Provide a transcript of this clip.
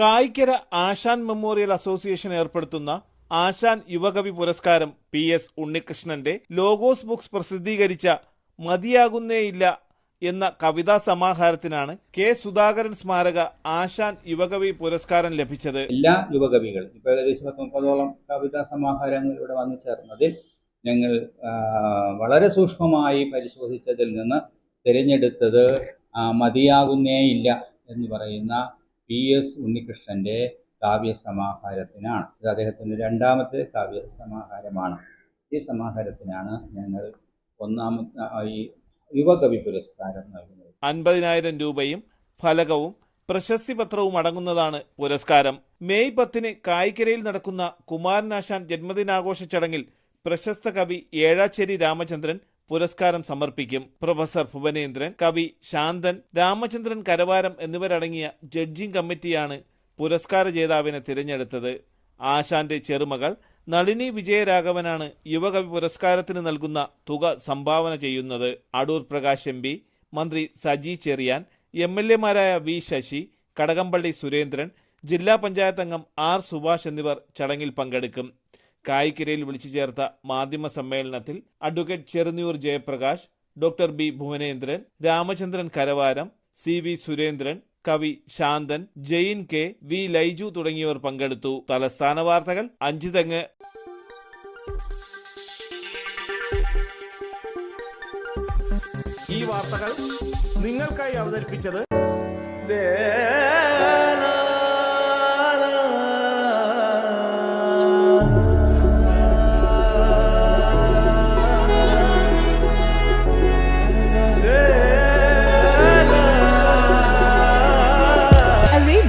കായിക്കര ആശാൻ memorial association ഏർപ്പെടുത്തുന്ന ആശാൻ യുവകവി പുരസ്കാരം പി എസ് ഉണ്ണികൃഷ്ണന്റെ ലോഗോസ് ബുക്സ് പ്രസിദ്ധീകരിച്ച മതിയാകുന്നേയില്ല എന്ന കവിതാ സമാഹാരത്തിനാണ് കെ സുധാകരൻ സ്മാരക ആശാൻ യുവകവി പുരസ്കാരം ലഭിച്ചത്. എല്ലാ യുവകവികളും ഇപ്പൊ ഏകദേശം പത്തൊമ്പതോളം കവിതാ സമാഹാരങ്ങൾ ഇവിടെ വന്നു ചേർന്നതിൽ ഞങ്ങൾ വളരെ സൂക്ഷ്മമായി പരിശോധിച്ചതിൽ നിന്ന് തിരഞ്ഞെടുത്തത് മതിയാകുന്നേയില്ല എന്ന് പറയുന്ന പി എസ് ഉണ്ണികൃഷ്ണന്റെ കാവ്യസമാഹാരത്തിനാണ്. ഇത് അദ്ദേഹത്തിന്റെ രണ്ടാമത്തെ കാവ്യ സമാഹാരമാണ് ഈ സമാഹാരത്തിനാണ് ഞങ്ങൾ ഒന്നാമത്തെ ഈ യുവകവി പുരസ്കാരം നൽകുന്നത്. അൻപതിനായിരം രൂപയും ഫലകവും പ്രശസ്തി പത്രവും അടങ്ങുന്നതാണ് പുരസ്കാരം. മെയ് പത്തിന് കായിക്കരയിൽ നടക്കുന്ന കുമാരനാശാൻ ജന്മദിനാഘോഷ ചടങ്ങിൽ പ്രശസ്ത കവി ഏഴാച്ചേരി രാമചന്ദ്രൻ പുരസ്കാരം സമർപ്പിക്കും. പ്രൊഫസർ ഭുവനേന്ദ്രൻ കവി ശാന്തൻ രാമചന്ദ്രൻ കരവാരം എന്നിവരടങ്ങിയ ജഡ്ജിംഗ് കമ്മിറ്റിയാണ് പുരസ്കാര ജേതാവിനെ തിരഞ്ഞെടുത്തത്. ആശാന്റെ ചെറുമകൾ നളിനി വിജയരാഘവനാണ് യുവകവി പുരസ്കാരത്തിന് നൽകുന്ന തുക സംഭാവന ചെയ്യുന്നത്. അടൂർ പ്രകാശ് എം പി മന്ത്രി സജി ചെറിയാൻ എം എൽ എമാരായ വി ശശി കടകംപള്ളി സുരേന്ദ്രൻ ജില്ലാ പഞ്ചായത്ത് അംഗം ആർ സുഭാഷ് എന്നിവർ ചടങ്ങിൽ പങ്കെടുക്കും. കായിക്കരയിൽ വിളിച്ചു ചേർത്ത മാധ്യമ സമ്മേളനത്തിൽ advocate Cherunoor Jayaprakash doctor B Bhuvanendran Ramachandran Karavaram C V Surendran കവി ശാന്തൻ ജെയിൻ കെ വി ലൈജു തുടങ്ങിയവർ പങ്കെടുത്തു. തലസ്ഥാന വാർത്തകൾ അഞ്ചു തെങ്ങ്. ഈ വാർത്തകൾ നിങ്ങൾക്കായി അവതരിപ്പിച്ചത്